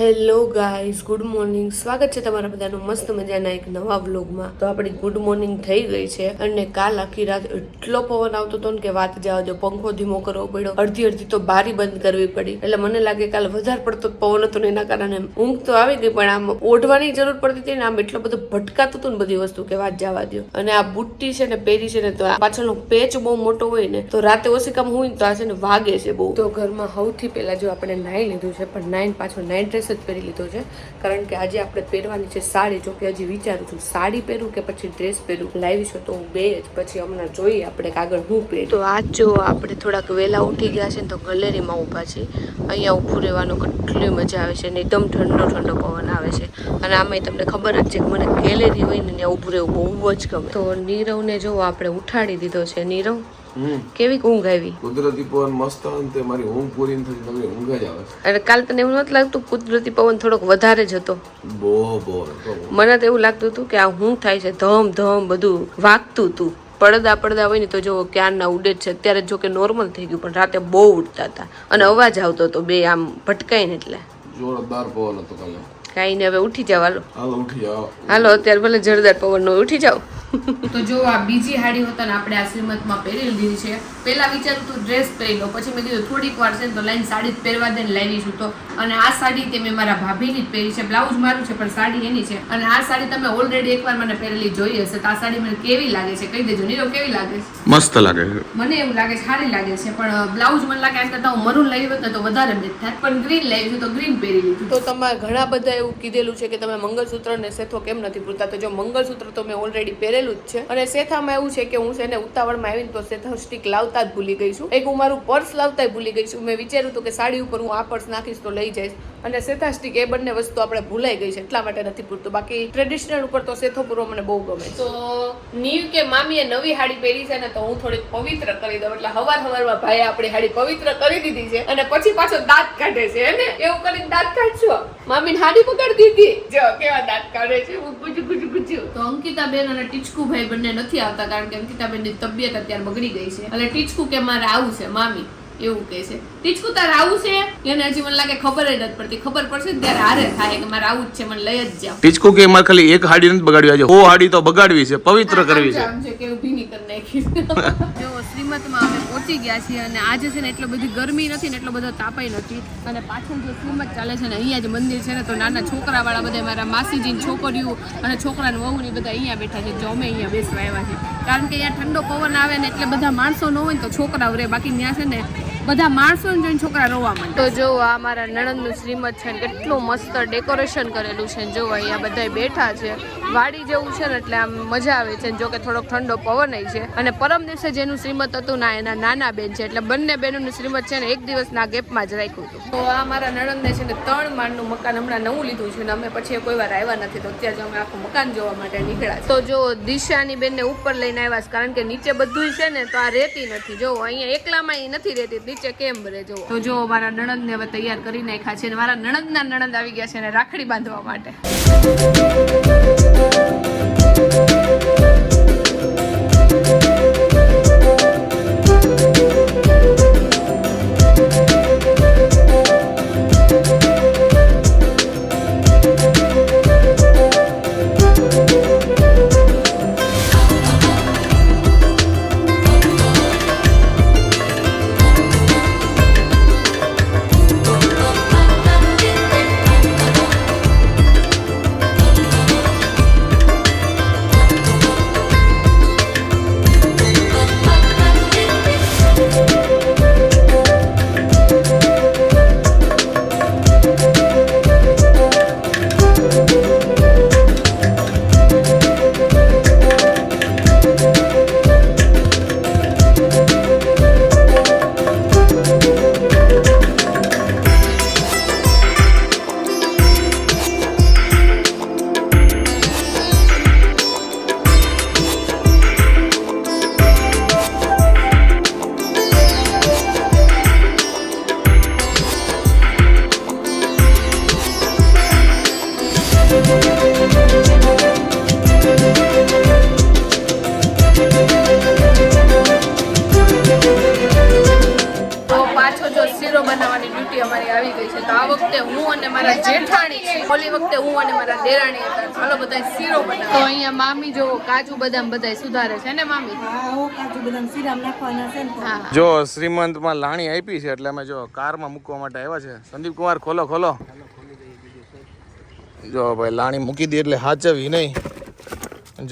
Hello guys, good morning. સ્વાગત છે તમારા બધાનું મસ્ત મજાના એક નવા વ્લોગમાં. તો આપણી ગુડ મોર્નિંગ થઈ ગઈ છે અને કાલ આખી રાત એટલો પવન આવતો હતો ને કે વાત જવા દો, પંખો ધીમો કરવો પડ્યો. અડધી અડધી તો બારી બંધ કરવી પડી. એટલે મને લાગે કાલ વધારે પડતો પવન હતો ને એના કારણે ઊંઘ તો આવી ગઈ, પણ આમ ઓઢવાની જરૂર પડતી હતી ને આમ એટલો બધો ભટકાતું હતું ને બધી વસ્તુ કે વાત જવા દો. અને આ બુટ્ટી છે ને, પહેરી છે ને, તો પાછળનો પેચ બહુ મોટો હોય ને, તો રાતે ઓછી કામ હોય ને તો આ છે ને વાગે છે બહુ. તો ઘરમાં સૌથી પહેલા જો આપણે નાઈ લીધું છે, પણ નાઈન પાછો નાઇટ ડ્રેસ જ પહેરી લીધો છે. કારણ કે આજે આપણે પહેરવાની છે સાડી. જો કે હજી વિચારું છું, સાડી પહેરું કે પછી ડ્રેસ પહેરું? લાવી છું તો હું બે જ. પછી હમણાં જોઈએ આપણે કાગળ હું પહેરું. તો આજ જો આપણે થોડાક વહેલા ઉઠી ગયા છે ને તો ગેલેરીમાં ઊભા છે અહીંયા ઊભું રહેવાનું કેટલી મજા આવે છે ને એકદમ ઠંડો ઠંડો પવન આવે છે. અને આમાંય તમને ખબર જ છે કે મને ગેલેરી હોય ને ત્યાં ઊભું રહેવું બહુ જ ગમે. તો નીરવને જો આપણે ઉઠાડી દીધો છે. નીરવ? કેવી ઊંઘ આવી? કુદરતી પવન મસ્ત અંતે મારી ઊંઘ પૂરી થતી તમને ઊંઘ જ આવે અને કાલ તને એવું નથી લાગતું કુદરતી પવન થોડોક વધારે જ હતો? બહુ બહુ મને તો એવું લાગતું હતું કે આ હું થાય છે ધમ ધમ બધું વાગતું હતું. પડદા પડદા હોય ને તો જો ક્યારના ઉડે જ છે અત્યારે જો કે નોર્મલ થઈ ગયું પણ રાતે બહુ ઉડતા હતા. અને અવાજ આવતો હતો બે આમ ભટકાય ને એટલે. જોરદાર પવન હતો કાલે. કાઈ ને હવે ઉઠી જાવ હાલો. હાલો ઉઠી જાઓ. હાલો અત્યારે ભલે જોરદાર પવન નો ઉઠી જાવ તો જો આ બીજી હાડી હોતા ને આપણે આ શ્રીમતમાં પહેરી લીધી છે. પહેલા વિચારું તું ડ્રેસ પહેરી લો પછી મેં કીધું થોડીક વાર છે ને તો લાઈન સાડી જ પહેરવા દે ને લાવી છું તો અને આ સાડી તે મેં મારા ભાભીની જ પહેરી છે બ્લાઉઝ મારું છે પણ સાડી એની છે. અને આ સાડી તમે ઓલરેડી એકવાર મને પહેરેલી જોઈ હશે તો આ સાડી મને કેવી લાગે છે? કહી દેજો નીરો કેવી લાગે છે? મસ્ત લાગે મને એવું લાગે છે સારી લાગે છે પણ બ્લાઉઝ મને લાગે એમ કરતા હું મરૂન લઈ હોત ને તો વધારે મેચ થાય પણ ગ્રીન લઈ છું તો ગ્રીન પહેરી લીધું. તો તમારે ઘણા બધા એવું કીધેલું છે કે તમે મંગળસૂત્ર ને સેથો કેમ નથી પૂરતા? તો જો મંગળસૂત્ર તો મેં ઓલરેડી પહેરેલું જ છે. અને શેથામાં એવું છે કે હું છે ને ઉતાવળમાં આવીને તો શેથા સ્ટીક લાવતા જ ભૂલી ગઈ છું. એક હું મારું પર્સ લાવતા ભૂલી ગઈ છું. મેં વિચાર્યું હતું કે સાડી ઉપર હું આ પર્સ નાખીશ તો લઈ જઈશ. અને સેથા સ્ટીક એ બંને વસ્તુ આપણે ભૂલાઈ ગઈ છે. એટલા માટે નથી પૂરતું. બાકી ટ્રેડિશનલ ઉપર તો સેથો પૂરો મને બહુ ગમે તો નીવ કે મામીએ નવી હાડી પહેરી છે ને તો હું થોડીક પવિત્ર કરી દઉં. એટલે હવાર હવારમાં ભાઈ આપણી હાડી પવિત્ર કરી દીધી છે. અને પછી પાછો દાંત કાઢે છે. ને? એવું કરીને દાંત કાઢશો? મામીને હાડી પકડી દીધી. જો કેવા દાંત કાઢે છે. હું ગુજુ ગુજુ ગુજુ તો અંકિતા બેન અને ટીચકુ ભાઈ બંને નથી આવતા કારણ કે અંકિતા બેનની તબિયત અત્યારે બગડી ગઈ છે. એટલે ટીચકુ કે મારે આવું છે મામી એવું કહે છે. ટીચકુ તારે આવું છે? એને હજી મને લાગે ખબર જ નથી પડતી. ખબર પડશે ત્યારે હારે થાય કે મારે આવું જ છે મને લઈ જ જાઓ. ટીચકુ કે એમાં ખાલી એક હાડી નથી બગાડવી આજે. હો હાડી તો બગાડવી છે પવિત્ર કરવી છે. નાખી જો શ્રીમતમાં અમે પહોંચી ગયા છીએ અને આજે છે ને એટલો બધી ગરમી નથી ને એટલો બધો તાપાઈ નથી. અને પાછળ જે શ્રીમત ચાલે છે ને અહીંયા જે મંદિર છે ને તો નાના છોકરાવાળા બધા મારા માસીજીની છોકરીઓ અને છોકરાને વહુ ને બધા અહીંયા બેઠા છે. જો અમે અહીંયા બેસવા આવ્યા છે કારણ કે અહીંયા ઠંડો પવન આવે ને એટલે બધા માણસો ન હોય ને તો છોકરાઓ રહે. બાકી ત્યાં છે ને બધા માણસો જોઈને છોકરા રોવા માંડે. તો જો આ મારા નણંદનું શ્રીમત છે ને કેટલું મસ્ત ડેકોરેશન કરેલું છે જો અહીંયા બધા બેઠા છે. વાડી જેવું છે ને એટલે આમ મજા આવે છે જો કે થોડોક ઠંડો પવન છે. અને પરમ દિવસે જેનું શ્રીમત હતું ના એના નાના બેન છે એટલે બંને બહેનોનું શ્રીમત છે ને એક દિવસના ગેપમાં જ રાખ્યું હતું. તો આ મારા નણંદને છે ને ત્રણ માળનું મકાન હમણાં નવું લીધું છે ને અમે પછી કોઈ વાર આવ્યા નથી તો અત્યારે અમે આખું મકાન જોવા માટે નીકળ્યા તો જો દિશાની બેનને ઉપર લઈને આવ્યા છે કારણ કે નીચે બધું છે ને તો આ રહેતી નથી. જો અહીંયા એકલામાં એ નથી રહેતી નીચે કેમ રહે જો તો જો મારા નણંદને હવે તૈયાર કરી નાખ્યા છે અને મારા નણંદના નણંદ આવી ગયા છે અને રાખડી બાંધવા માટે. મારા જેઠાણી છે. ઓલી વખતે હું અને મારા દેરાણી હતા. ચાલો બધા શીરો બનાવો. તો અહીંયા મામી જો કાજુ બદામ બધા સુધારે છે ને મામી? હા કાજુ બદામ સીરામ નાખવાના છે ને જો શ્રીમંતમાં લાણી આપી છે એટલે અમે જો કારમાં મૂકવા માટે આવ્યા છે. સંદીપ કુમાર ખોલો ખોલો. જો ભાઈ લાણી મૂકી દે એટલે હાચવી નહીં.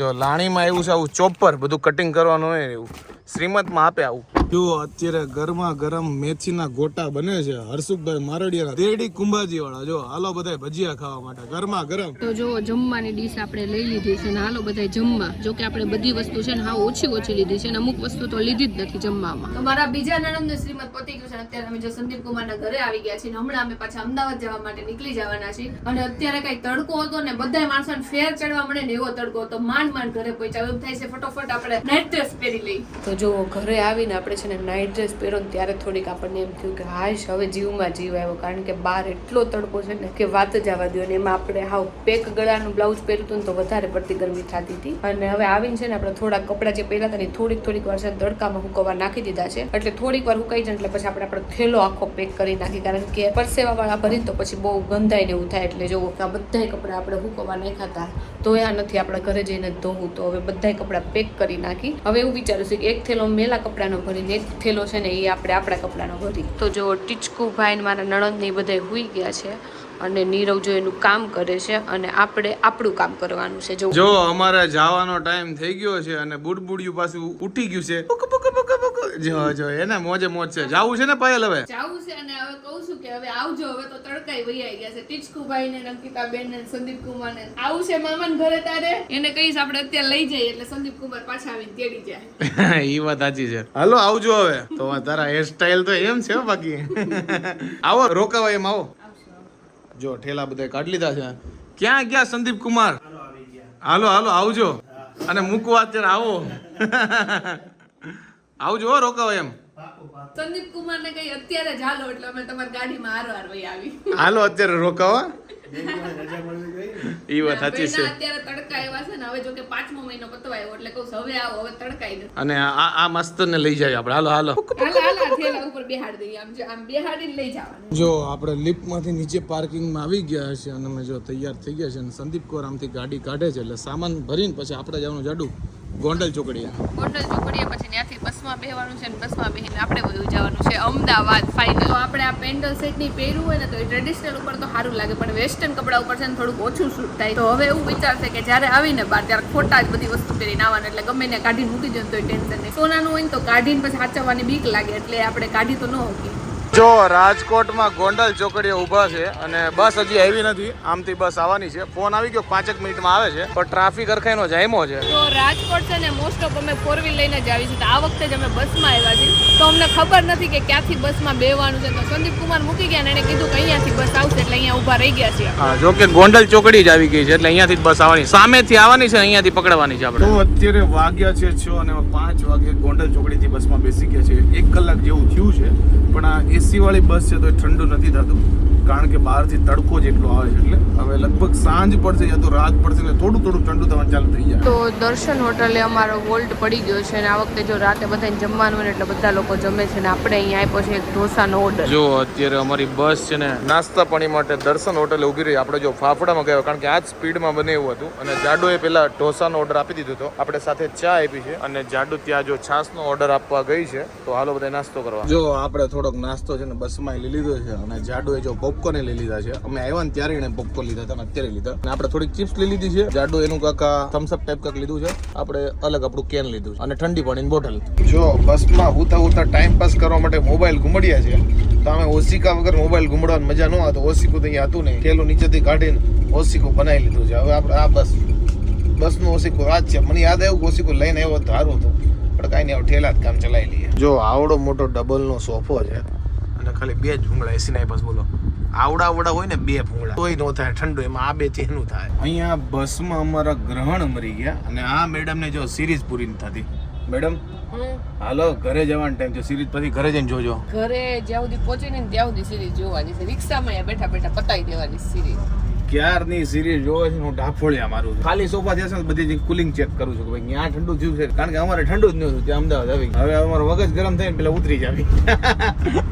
જો લાણીમાં એવું છે આવું ચોપર બધું કટિંગ કરવાનું હોય એવું. શ્રીમંતમાં આપે આવું. જો અત્યારે ગરમા ગરમ મેથીના ગોટા બને છે. હર્ષુકભાઈ મારડિયા તેડી કુંભાજી વાળા જો હાલો બધા ભજીયા ખાવા માટે. ગરમા ગરમ. તો જો જમવાની ડીશ આપણે લઈ લીધી છે ને હાલો બધા જમવા. જો કે આપણે બધી વસ્તુ છે ને હા ઓછી ઓછી લીધી છે ને અમુક વસ્તુ તો લીધી જ નથી જમવામાં. તો મારા બીજા નણંદ શ્રીમદ પતિ ગયું છે અને અત્યારે અમે જો સંદીપ કુમારના ઘરે આવી ગયા છીએ હમણાં અમે પાછા અમદાવાદ જવા માટે નીકળી જવાના છીએ. અને અત્યારે કઈ તડકો હતો ને બધા માણસોને ફેર ચડવા મળે ને એવો તડકો હતો. માંડ માંડ ઘરે પહોંચ્યા એમ થાય છે ફટોફટ આપણે નાઇટ ડ્રેસ પહેરી લઈ તો જો ઘરે આવીને આપણે છે ને નાઇટ ડ્રેસ પહેરો ને ત્યારે થોડીક આપણને એમ થયું કે હાશ, હવે જીવમાં જીવ આવ્યો. કારણ કે બહાર એટલો તડકો છે ને કે વાત જવા દો ને એમાં આપણે હાવ પેક ગળાનું બ્લાઉઝ પહેર્યું હતું ને તો વધારે પડતી ગરમી થતી હતી. અને હવે આવીને છે ને આપણે થોડા કપડાં જે પહેર્યા હતા ને થોડીક થોડીક વાર છે તડકામાં હુકવવા નાખી દીધા છે. એટલે થોડીક વાર હુકાઈ જાય એટલે પછી આપણે આપણો થેલો આખો પેક કરી નાખી કારણ કે પરસેવા વાળા ભરી તો પછી બહુ ગંધાય ને એવું થાય. એટલે જો આ બધા કપડાં આપણે હુકવા નાખ્યા હતા ધોયા નથી આપણે ઘરે જઈને ધોવું. તો હવે બધાય કપડાં પેક કરી નાખી. હવે એવું વિચારું છું કે એક થેલો મેલા કપડાનો ભરીને એક થેલો છે ને એ આપણે આપણા કપડાનો ભરી. તો જો ટીચકુભાઈ મારા નણંદ ને બધા હોઈ ગયા છે. અને નીરવ જો એનું કામ કરે છે અને આપણે આપણું કામ કરવાનું છે. જો જો અમારે જવાનો ટાઈમ થઈ ગયો છે અને બુડબુડિયું પાછું ઉઠી ગયું છે પુક પુક પુક પુક. જો જો એને મોજે મોજ છે. જાવું છે ને પાયલ હવે? જાવું છે અને હવે કહું છું કે હવે આવજો હવે તો તડકાઈ વહી આવી ગયા છે. ટીચકુભાઈ ને અંકિતા બેન ને સંદીપ કુમાર ને. આવું છે મામાન ઘરે તારે? એને કહીશ આપણે અત્યારે લઈ જઈએ એટલે સંદીપ કુમાર પાછા આવીને તેડી જાય. ઈ વાત સાચી છે. હાલો આવજો હવે. તો તારા હેરસ્ટાઈલ તો એમ છે બાકી. આવો રોકાવા એમ આવો. જો ઠેલા બધા કાઢી લીધા છે. ક્યાં ગયા સંદીપ કુમાર? હાલો હાલો આવજો. અને મૂકવા અત્યારે આવો. આવજો હો રોકાવો એમ. સંદીપ કુમાર ને કઈ અત્યારે જ હાલો એટલે અમે તમારી ગાડીમાં હારો હાર આવી. હાલો અત્યારે રોકાવા. ઈ વાત સાચી છે. અત્યારે તડકા એવા છે ને હવે જો કે પાંચમો મહિનો પતવાયો એટલે કહું હવે આવો હવે તડકાઈ દે. અને આ આ મસ્ત ને લઈ જાય આપણે. હાલો હાલો. હાલા હાલા થેલા ઉપર બેહાડી દઈએ. આમ જો- આમ બેહાડીને લઈ જવાનું. જો આપણે લિફ્ટમાંથી નીચે પાર્કિંગમાં આવી ગયા છે અને અમે જો તૈયાર થઈ ગયા છે અને સંદીપ કોર આમથી ગાડી કાઢે છે એટલે સામાન ભરીને પછી આપણે જવાનું જાડું. ગોંડલ ચોકડીયા ગોંડલ ચોકડીયા પછી ત્યાંથી બસમાં બેહવાનું છે ને બસમાં બેહીને આપણે બધું જવાનું છે અમદાવાદ ફાઇનલ આપણે આ પેન્ડલ સેટની પહેર્યું પહેરવું હોય ને તો એ ટ્રેડિશનલ ઉપર તો સારું લાગે પણ વેસ્ટર્ન કપડા ઉપર છે ને થોડુંક ઓછું શૂટ થાય. તો હવે એવું વિચારશે કે જ્યારે આવીને બહાર ત્યારે ખોટા જ બધી વસ્તુ પહેરીને આવવાનું એટલે ગમે ને કાઢીને મૂકી દે તો એ ટેન્શન નહીં. સોનાનું હોય ને તો કાઢીને પછી સાચવવાની બીક લાગે એટલે આપણે કાઢી તો ન હોકી જો રાજકોટમાં ગોંડલ ચોકડીએ ઊભા છે અને બસ હજી આવી નથી. આમથી બસ આવવાની છે. ફોન આવી ગયો પાંચેક મિનિટમાં આવે છે. પણ ટ્રાફિક અરખાઈનો જાયમો છે. તો રાજકોટ છે ને મોસ્ટ ઓફ અમે ફોર વ્હીલ લઈને જ આવી છે તો આ વખતે જ અમે બસમાં આવ્યા છીએ. તો અમને ખબર નથી કે ક્યાંથી બસમાં બેવાનું છે. તો સંદીપ કુમાર મૂકી ગયા ને એને કીધું કે અહીંયાથી બસ આવશે એટલે અહીંયા ઊભા રહી ગયા છીએ. હા જો કે ગોંડલ ચોકડી જ આવી ગઈ છે એટલે અહીંયાથી બસ આવવાની. સામેથી આવવાની છે અહીંયાથી પકડવાની છે આપણે. તો અત્યારે વાગ્યા છે છ અને પાંચ વાગે ગોંડલ ચોકડીથી બસમાં બેસી ગયા છે. એક કલાક જેવું થયું છે પણ આ એસી વાળી બસ છે તો એ ઠંડુ નથી થતું. કારણ કે બહારથી તડકો જેટલો આવે છે. એટલે હવે લગભગ સાંજ પડશે યા તો રાત પડશે એટલે થોડું થોડું ઠંડુ થવાનું ચાલુ થઈ જાય. તો દર્શન હોટલે અમારો વોલ્ટ પડી ગયો છે અને આ વખતે જો રાતે બધાને જમવાનું હોય ને એટલે બધા લોકો જમે છે ને આપણે અહીંયા આપ્યો છે એક ઢોસાનો ઓર્ડર જો અત્યારે અમારી બસ છે ને નાસ્તા પાણી માટે દર્શન હોટલે ઊભી રહી. આપણે જો ફાફડામાં ગયા કારણ કે આ જ સ્પીડમાં બને એવું હતું. અને જાડુએ પેલા ઢોસાનો ઓર્ડર આપી દીધો હતો. આપણે સાથે ચા આપી છે. અને જાડુ ત્યાં જો છાસનો ઓર્ડર આપવા ગઈ છે. તો હાલો બધા નાસ્તો કરવા. જો આપણે થોડોક નાસ્તો છે ને બસમાં લઈ લીધો છે. અને જાડુએ જો પોપકોર્ન લઈ લીધા છે. અમે આવ્યા ને ત્યારે એને પોપકોર્ન લીધા હતા અત્યારે લીધા. અને આપણે થોડીક ચિપ્સ લઈ લીધી છે. જાડો એનું કાકા થમ્સઅપ ટાઈપ કાંક લીધું છે. આપણે અલગ આપણું કેન લીધું છે. અને ઠંડી પાણીની બોટલ જો બસમાં હુતા હુતા ટાઈમ પાસ કરવા માટે મોબાઈલ ઘૂમડ્યા છે, તો અમે ઓસિકા વગર મોબાઈલ ઘૂમડવાની મજા ન આવતો ઓસિકું તો અહીંયા હતું નહીં. ઠેલું નીચેથી કાઢીને ઓસિકું બનાવી લીધું છે. હવે આપણે આ બસ, બસનું ઓસિકું આ છે. મને યાદ આવ્યું ઓસિકું લઈને આવ્યો ધારું હતું. પણ કાંઈ નહીં આવું ઠેલા જ કામ ચલાવી લઈએ. જો આવડો મોટો ડબલનો સોફો છે. અને ખાલી બે જ ભૂંગળા એસી ના બસ બોલો. આવડા આવડા હોય ને બે ફૂંગળા તોય નો થાય ઠંડુ એમાં આ બે એનું થાય. અહીંયા બસમાં અમારા ગ્રહણ મરી ગયા અને આ મેડમ ને જો સિરીઝ પૂરી નથી થતી. મેડમ હાલો ઘરે જવાનો ટાઈમ છે. સિરીઝ પછી ઘરે જઈને જોજો. ઘરે જ્યાં સુધી પહોંચી ને ત્યાં સુધી સિરીઝ જોવાની છે. રિક્ષામાં અહીંયા બેઠા બેઠા પતાવી દેવાની સિરીઝ ક્યારની સિરીઝ જોવે છે હું ડાફોળિયા મારું છું. ખાલી સોફા છે ને બધી કુલિંગ ચેક કરું છું કે ભાઈ ક્યાં ઠંડુ થયું છે? કારણ કે અમારે ઠંડુ જ નહોતું ત્યાં અમદાવાદ આવી હવે અમારો મગજ ગરમ થઈને પેલા ઉતરી જાવી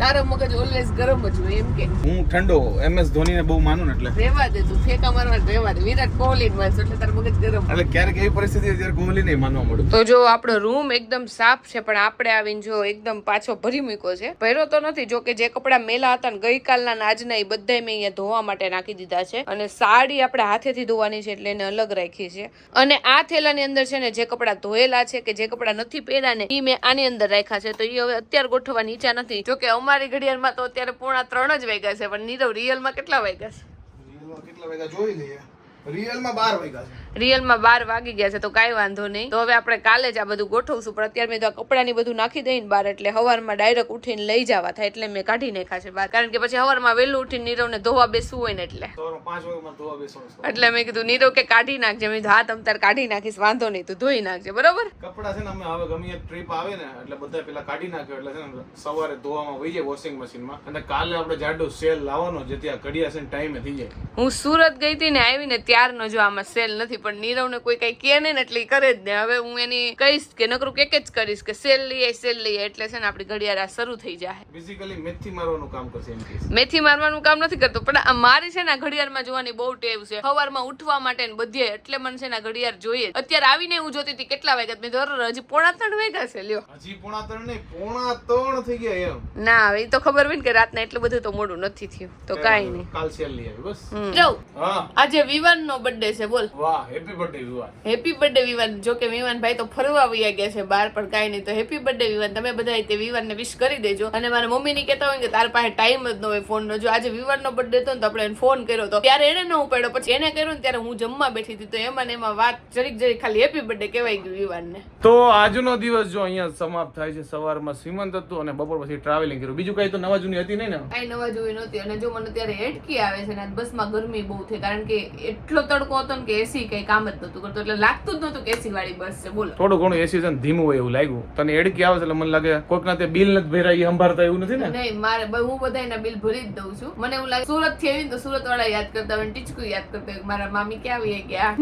તારો મગજ ઓલવેઝ ગરમ જ હોય એમ કે. હું ઠંડો એમ એસ ધોનીને બહુ માનું એટલે. રેવા દે તું ફેંકા મારવા રેવા દે. વિરાટ કોહલી જ માનશો એટલે તારો મગજ ગરમ એટલે ક્યારેક એવી પરિસ્થિતિ જ્યારે કોહલી નહીં માનવા મળ્યું તો જો આપણો રૂમ એકદમ સાફ છે પણ આપણે આવીને જો એકદમ પાછો ભરી મૂક્યો છે. ભર્યો તો નથી જો કે જે કપડા મેલા હતા ને ગઈકાલના ને આજના એ બધા મેં અહીંયા ધોવા માટે નાખી દીધા છે. અને સાડી આપણે હાથેથી ધોવાની છે એટલે એને અલગ રાખી છે. અને આ થેલાની અંદર છે ને જે કપડા ધોયેલા છે કે જે કપડા નથી પહેર્યા ને એ મેં આની અંદર રાખ્યા છે. તો એ હવે અત્યારે ગોઠવવાની ઈચ્છા નથી. જો કે અમારી ઘડિયાળમાં તો અત્યારે પોણા ત્રણ જ વાગ્યા છે, પણ નીરવ રિયલમાં કેટલા વાગ્યા છે? કેટલા વાગ્યા? જોઈ લઈએ. રિયલમાં બાર વાગ્યા છે. રિયલમાં બાર વાગી ગયા છે તો કાંઈ વાંધો નહીં. તો હવે આપણે કાલે જ આ બધું ગોઠવશું પણ અત્યારે મેં તો આ કપડાની બધું નાખી દઈને બહાર એટલે હવારમાં ડાયરેક્ટ ઉઠીને લઈ જવા થાય એટલે મેં કાઢી નાખ્યા છે બહાર. કારણ કે પછી હવારમાં વહેલું ઉઠીને નીરવને ધોવા બેસવું હોય ને એટલે. એટલે મેં કીધું નીરવ કે કાઢી નાખજે. મેં હા તમ તાર કાઢી નાખીશ વાંધો નહીં તું ધોઈ નાખજે. બરોબર? કપડા છે ને અમે હવે ગમે ટ્રીપ આવે ને એટલે બધા પેલા કાઢી નાખ્યો એટલે છે ને સવારે ધોવામાં વહી જાય વોશિંગ મશીનમાં અને કાલે આપણે જાડો સેલ લાવવાનો જેથી આ ઘડિયા છે ને ટાઈમે થઈ જાય. હું સુરત ગઈ હતી ને આવીને ત્યારનો જો આમાં સેલ નથી પણ નીરવને કોઈ કઈ કહે ને એટલે કરે જ ને. હવે હું એની કહીશ કે નકરું કે જ કરીશ કે સેલ લઈએ સેલ લઈએ એટલે છે ને આપણી ઘડિયાળ આ શરૂ થઈ જાય બેઝિકલી મેથી મારવાનું કામ કરશે એમ કે મેથી મારવાનું કામ નથી કરતો પણ આ મારી છે ને ઘડિયાળમાં જોવાની બહુ ટેવ છે. સવારમાં ઉઠવા માટે ને બધે એટલે મને છે ને ઘડિયાળ જોઈએ. અત્યારે આવીને હું જોતી હતી કેટલા વાગ્યા મેં ધોરણ હજી પોણા ત્રણ વાગ્યા છે લ્યો. હજી પોણા ત્રણ નહીં પોણા ત્રણ થઈ ગયા એમ. ના હવે તો ખબર હોય ને કે રાતના એટલું બધું તો મોડું નથી થયું. તો કાંઈ નહીં. કાલ સેલ લઈ આવી બસ. જો આજે વિવાન નો બર્થડે છે બોલ. વાહ happy birthday Vivaan. Happy birthday Vivaan. જો કે વિવાન ભાઈ તો ફરવા આવી ગયા છે બહાર પણ કાઈ નહીં. તો હેપી બર્થડે વિવાન. તમે બધા તે વિવાનને વિશ કરી દેજો. અને મારા મમ્મી ની કહેતા હોય કે તાર પાસે ટાઈમ જ ન હોય ફોન નો. જો આજે બર્થડે હતો ને તો આપણે એને ફોન કર્યો હતો ત્યારે એને ન ઉપાડ્યો. પછી એને કર્યો ને ત્યારે હું જમવા બેઠી હતી. તો એમાં ને એમાં વાત જરીક જરીક ખાલી હેપી બર્થડે કહેવાય ગયું વિવાનને. તો આજનો દિવસ જો અહીંયા સમાપ્ત થાય છે. સવારમાં સીમંત હતું અને બપોર પછી ટ્રાવેલિંગ કર્યું. બીજું કઈ તો નવા જૂની હતી નહીં ને? કઈ નવા જૂની નહોતી. અને જો મને ત્યારે હેડકી આવે છે ને બસમાં ગરમી બહુ થઈ. કારણ કે એટલો તડકો હતો ને કે એસી કઈ કામ જ નતું કરતો. એટલે લાગતું જ નતું કે એસી વાળી બસ છે. બોલો. થોડું ઘણું એસી છે ને ધીમું હોય એવું લાગ્યું. તને એડકી આવે છે એટલે મને લાગે કોઈક ના તે બિલ નથી ભર્યા એ સંભાળતા એવું નથી ને? નહીં મારે હું બધાયના બિલ ભરી જ દઉં છું. મને એવું લાગે સુરતથી આવીને તો સુરત વાળા યાદ કરતા હોય ટીચકુ યાદ કરતા હોય મારા મામી ક્યાં આવી ગયા.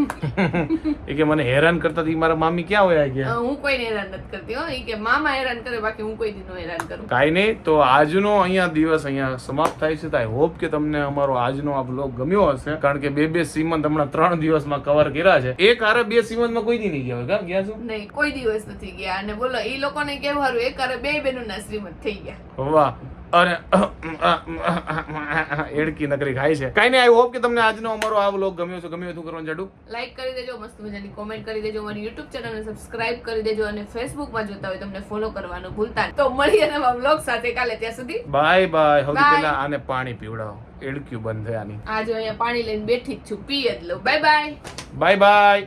એ કે મને હેરાન કરતા હતી મારા મામી ક્યાં હોય ગયા? હું કોઈ હેરાન નથી કરતી હો. કે મામા હેરાન કરે બાકી હું કોઈ દિનો હેરાન કરું. કાઈ નહીં તો આજનો અહીંયા દિવસ અહીંયા સમાપ્ત થાય છે. તો આઈ હોપ કે તમને અમારો આજનો આ બ્લોગ ગમ્યો હશે. કારણ કે બે બે સીમંત હમણાં ત્રણ દિવસમાં કવર કર્યા છે. એક હારે બે સીમંતમાં કોઈ દી નહીં ગયા ગયા શું નહીં કોઈ દિવસ નથી ગયા. અને બોલો ઈ લોકોને કેવું હારું એક હારે બે બેનું ના શ્રીમંત થઈ ગયા. વાહ. અને એડકી નકરી ખાય છે. કઈ નહીં આઈ હોપ કે તમને આજનો અમારો આ વ્લોગ ગમ્યો છે ગમ્યો હતું કરવાનું જાડું. લાઈક કરી દેજો મસ્ત મજાની કોમેન્ટ કરી દેજો મારી યુટ્યુબ ચેનલને સબસ્ક્રાઇબ કરી દેજો અને ફેસબુકમાં જોતા હોય તમને ફોલો કરવાનું ભૂલતા તો મળીએ નવા વ્લોગ સાથે કાલે ત્યાં સુધી. બાય બાય હવે પેલા આને પાણી પીવડાવો. એડક્યુ બંધ થયાની. આજે અહીંયા પાણી લઈને બેઠી જ છું. પી જ લઉં. Bye bye bye bye